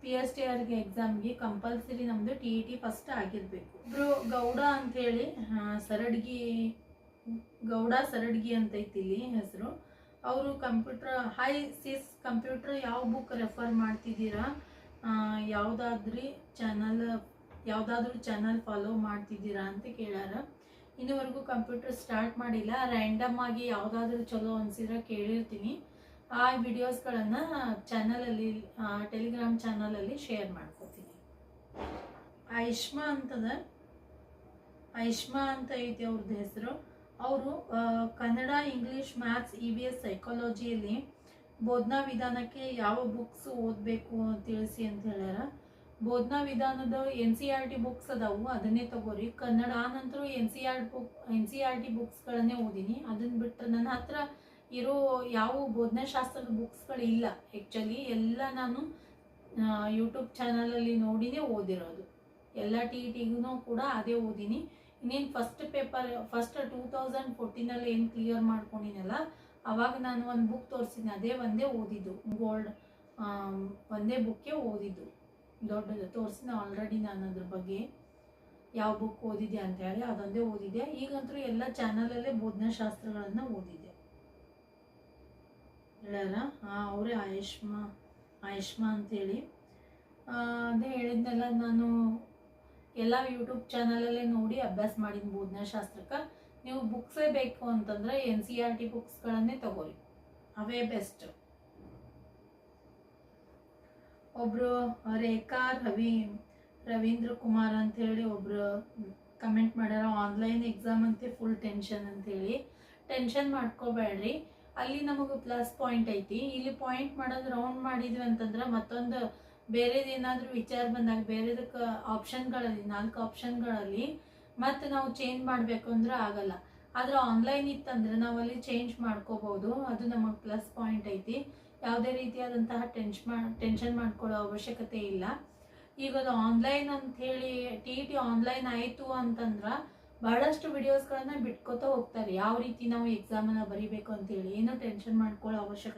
[SPEAKER 1] ಪಿ ಎಸ್ ಟಿ ಆರ್ಗೆ ಎಕ್ಸಾಮ್ಗೆ ಕಂಪಲ್ಸರಿ ನಮ್ದು ಟಿ ಟಿ ಫಸ್ಟ್ ಆಗಿರಬೇಕು. ಒಬ್ರು ಗೌಡ ಅಂತೇಳಿ ಸರಡ್ಗಿ, ಗೌಡ ಸರಡ್ಗಿ ಅಂತ ಐತಿ ಇಲ್ಲಿ ಹೆಸರು. ಅವರು ಕಂಪ್ಯೂಟರ್ ಹೈ ಸಿಸ್ ಕಂಪ್ಯೂಟರ್ ಯಾವ ಬುಕ್ ರೆಫರ್ ಮಾಡ್ತಿದ್ದೀರಾ? ಯಾವುದಾದ್ರಿ ಚಾನಲ್ ಯಾವುದಾದ್ರೂ ಚಾನಲ್ ಫಾಲೋ ಮಾಡ್ತಿದ್ದೀರಾ ಅಂತ ಕೇಳ್ಯಾರ ಇನ್ನುವರೆಗೂ ಕಂಪ್ಯೂಟರ್ ಸ್ಟಾರ್ಟ್ ಮಾಡಿಲ್ಲ. ರ್ಯಾಂಡಮ್ ಆಗಿ ಯಾವುದಾದ್ರೂ ಚಲೋ ಅನಿಸಿದ್ರೆ ಕೇಳಿರ್ತೀನಿ. ಆ ವಿಡಿಯೋಸ್ಗಳನ್ನು ಚಾನಲಲ್ಲಿ ಟೆಲಿಗ್ರಾಮ್ ಚಾನಲಲ್ಲಿ ಶೇರ್ ಮಾಡ್ಕೋತೀನಿ. ಐಷ್ಮಾ ಅಂತದ. ಐಷ್ಮಾ ಅಂತ ಐತಿ ಅವ್ರದ್ದು ಹೆಸರು. ಅವರು Kannada English maths E B S ಸೈಕಾಲಜಿಯಲ್ಲಿ ಬೋಧನಾ ವಿಧಾನಕ್ಕೆ ಯಾವ ಬುಕ್ಸ್ ಓದಬೇಕು ತಿಳಿಸಿ ಅಂತ ಹೇಳ್ಯಾರ. ಬೋಧನಾ ವಿಧಾನದ N C R T books ಅದಾವು, ಅದನ್ನೇ ತಗೋರಿ. ಕನ್ನಡ ಆನಂತರ N C R book N C R T ಬುಕ್ಸ್ಗಳನ್ನೇ ಓದಿನಿ. ಅದನ್ನ ಬಿಟ್ಟರೆ ನನ್ನ ಹತ್ರ ಇರೋ ಯಾವ ಬೋಧನಾಶಾಸ್ತ್ರದ ಬುಕ್ಸ್ಗಳು ಇಲ್ಲ. ಆ್ಯಕ್ಚುಲಿ ಎಲ್ಲ ನಾನು ಯೂಟ್ಯೂಬ್ ಚಾನಲಲ್ಲಿ ನೋಡಿನೇ ಓದಿರೋದು. ಎಲ್ಲ ಟಿ ಟಿಗೂ ಕೂಡ ಅದೇ ಓದಿನಿ. ಇನ್ನೇನು first paper, first two thousand ಫೋರ್ಟೀನಲ್ಲಿ ಏನು ಕ್ಲಿಯರ್ ಮಾಡ್ಕೊಂಡಿನಲ್ಲ, ಅವಾಗ ನಾನು ಒಂದು ಬುಕ್ ತೋರಿಸಿದ್ದೆ ಅದೇ ಒಂದೇ ಓದಿದ್ದು. ಗೋಲ್ಡ್ ಒಂದೇ ಬುಕ್ಕೇ ಓದಿದ್ದು. ದೊಡ್ಡದು ತೋರಿಸಿದ ಆಲ್ರೆಡಿ ನಾನು ಅದ್ರ ಬಗ್ಗೆ. ಯಾವ ಬುಕ್ ಓದಿದೆ ಅಂತ ಹೇಳಿ ಅದೊಂದೇ ಓದಿದೆ ಈಗಂತೂ ಎಲ್ಲ ಚಾನಲಲ್ಲೇ ಬೋಧನಾಶಾಸ್ತ್ರಗಳನ್ನು ಓದಿದೆ ಹೇಳ್ಯಾರ? ಹಾಂ, ಅವರೇ ಆಯುಷ್ಮಾ ಆಯುಷ್ಮಾ ಅಂತೇಳಿ. ಅದೇ ಹೇಳಿದ್ನೆಲ್ಲ, ನಾನು ಎಲ್ಲ ಯೂಟ್ಯೂಬ್ ಚಾನಲಲ್ಲೇ ನೋಡಿ ಅಭ್ಯಾಸ ಮಾಡಿದ ಬೋಧನಾಶಾಸ್ತ್ರಕ್ಕೆ. ನೀವು ಬುಕ್ಸೇ ಬೇಕು ಅಂತಂದ್ರೆ ಎನ್ ಸಿ ಆರ್ ಟಿ ಬುಕ್ಸ್ಗಳನ್ನೇ ತಗೋರಿ ಅವೇ ಬೆಸ್ಟ್ ಒಬ್ರು ರೇಖಾ, ರವಿ, ರವೀಂದ್ರ ಕುಮಾರ್ ಅಂತ ಹೇಳಿ ಒಬ್ರು ಕಮೆಂಟ್ ಮಾಡ್ಯಾರ. ಆನ್ಲೈನ್ ಎಕ್ಸಾಮ್ ಅಂತೆ ಫುಲ್ ಟೆನ್ಷನ್ ಅಂತೇಳಿ. ಟೆನ್ಷನ್ ಮಾಡ್ಕೋಬೇಡ್ರಿ. ಅಲ್ಲಿ ನಮಗೆ ಪ್ಲಸ್ ಪಾಯಿಂಟ್ ಐತಿ. ಇಲ್ಲಿ ಪಾಯಿಂಟ್ ಮಾಡೋದು ರೌಂಡ್ ಮಾಡಿದ್ವಿ ಅಂತಂದ್ರೆ ಮತ್ತೊಂದು ಬೇರೆದು ಏನಾದರೂ ವಿಚಾರ ಬಂದಾಗ ಬೇರೆದಕ್ಕೆ ಆಪ್ಷನ್ಗಳಲ್ಲಿ ನಾಲ್ಕು ಆಪ್ಷನ್ಗಳಲ್ಲಿ ಮತ್ತು ನಾವು ಚೇಂಜ್ ಮಾಡಬೇಕು ಅಂದ್ರೆ ಆಗಲ್ಲ. ಆದರೆ ಆನ್ಲೈನ್ ಇತ್ತಂದ್ರೆ ನಾವು ಅಲ್ಲಿ ಚೇಂಜ್ ಮಾಡ್ಕೋಬೋದು. ಅದು ನಮಗೆ ಪ್ಲಸ್ ಪಾಯಿಂಟ್ ಐತಿ. ಯಾವುದೇ ರೀತಿಯಾದಂತಹ ಟೆನ್ಶ್ ಟೆನ್ಷನ್ ಮಾಡ್ಕೊಳ್ಳೋ ಅವಶ್ಯಕತೆ ಇಲ್ಲ. ಈಗ ಅದು ಆನ್ಲೈನ್ ಅಂತ ಹೇಳಿ ಟಿ ಟಿ ಆನ್ಲೈನ್ ಆಯಿತು ಅಂತಂದ್ರೆ ಬಹಳಷ್ಟು ವಿಡಿಯೋಸ್ಗಳನ್ನ ಬಿಟ್ಕೋತಾ ಹೋಗ್ತಾರೆ. ಯಾವ ರೀತಿ ನಾವು ಎಕ್ಸಾಮನ್ನ ಬರಿಬೇಕು ಅಂತೇಳಿ, ಏನೂ ಟೆನ್ಷನ್ ಮಾಡ್ಕೊಳ್ಳೋ ಅವಶ್ಯಕತೆ